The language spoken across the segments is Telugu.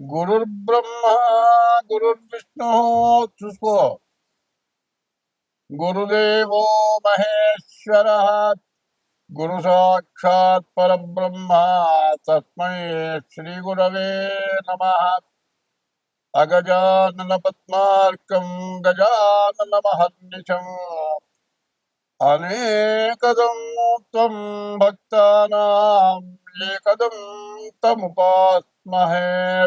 गुरुर् ब्रह्मा गुरुर्विष्णु, चुस्को. गुरुदेव महेश्वर, गुरु साक्षात परब्रह्म, तस्म श्री गुरव नम. अगजानन पद्मार्कं गजानन महर्निशम् अनेकदं त्वं तमुपास्महे.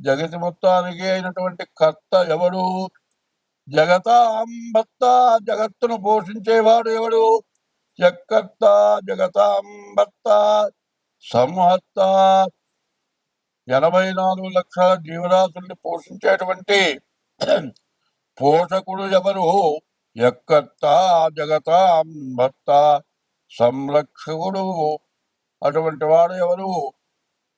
జగతి మొత్తానికి అయినటువంటి కర్త ఎవడు? జగత అంబత్త జగత్తును పోషించేవాడు ఎవడు? జగత్త జగతాంబత్త సంహత్త ఎనభై నాలుగు లక్షల జీవరాశుల్ని పోషించేటువంటి పోషకుడు ఎవరు? ఎక్కత్త జగతాం అంబత్త సంరక్షకుడు. అటువంటి వాడు ఎవరు?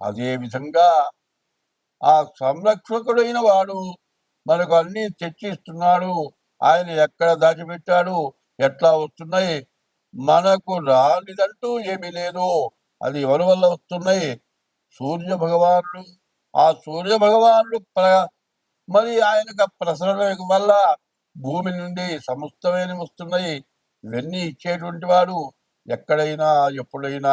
అదే విధంగా ఆ సంరక్షకుడైన వాడు మనకు అన్ని తెచ్చిస్తున్నాడు. ఆయన ఎక్కడ దాచిపెట్టాడు? ఎట్లా వస్తున్నాయి? మనకు రానిదంటూ ఏమీ లేదు. అది ఎవరి వల్ల వస్తున్నాయి? సూర్య భగవానుడు. ఆ సూర్య భగవానుడు ప్ర మరి ఆయనకు ప్రసరణ వల్ల భూమి నుండి సమస్తమైన వస్తున్నాయి. ఇవన్నీ ఇచ్చేటువంటి వాడు ఎక్కడైనా ఎప్పుడైనా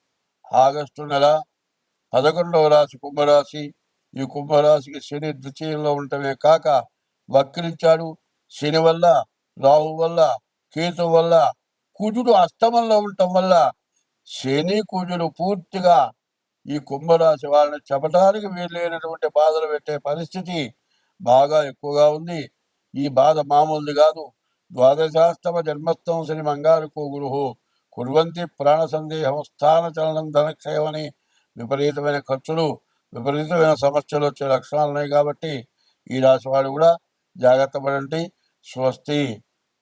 ఆగస్టు నెల పదకొండవ రాశి కుంభరాశి. ఈ కుంభరాశికి శని ద్వితీయంలో ఉండటమే కాక వక్రించాడు. శని వల్ల రాహు వల్ల కేతు వల్ల కుజుడు అష్టమంలో ఉండటం వల్ల శని కుజుడు పూర్తిగా ఈ కుంభరాశి వాళ్ళని చెప్పడానికి వీలైనటువంటి బాధలు పెట్టే పరిస్థితి బాగా ఎక్కువగా ఉంది. ఈ బాధ మామూలుది కాదు. ద్వాదశాస్తమ జన్మస్థం శని మంగారుకో గురుహు కుర్వంతి ప్రాణ సందేహం స్థాన చలనం ధనక్షయమని విపరీతమైన ఖర్చులు విపరీతమైన సమస్యలు వచ్చే లక్షణాలు ఉన్నాయి కాబట్టి ఈ రాశి వాడు కూడా జాగ్రత్త పడండి స్వస్తి.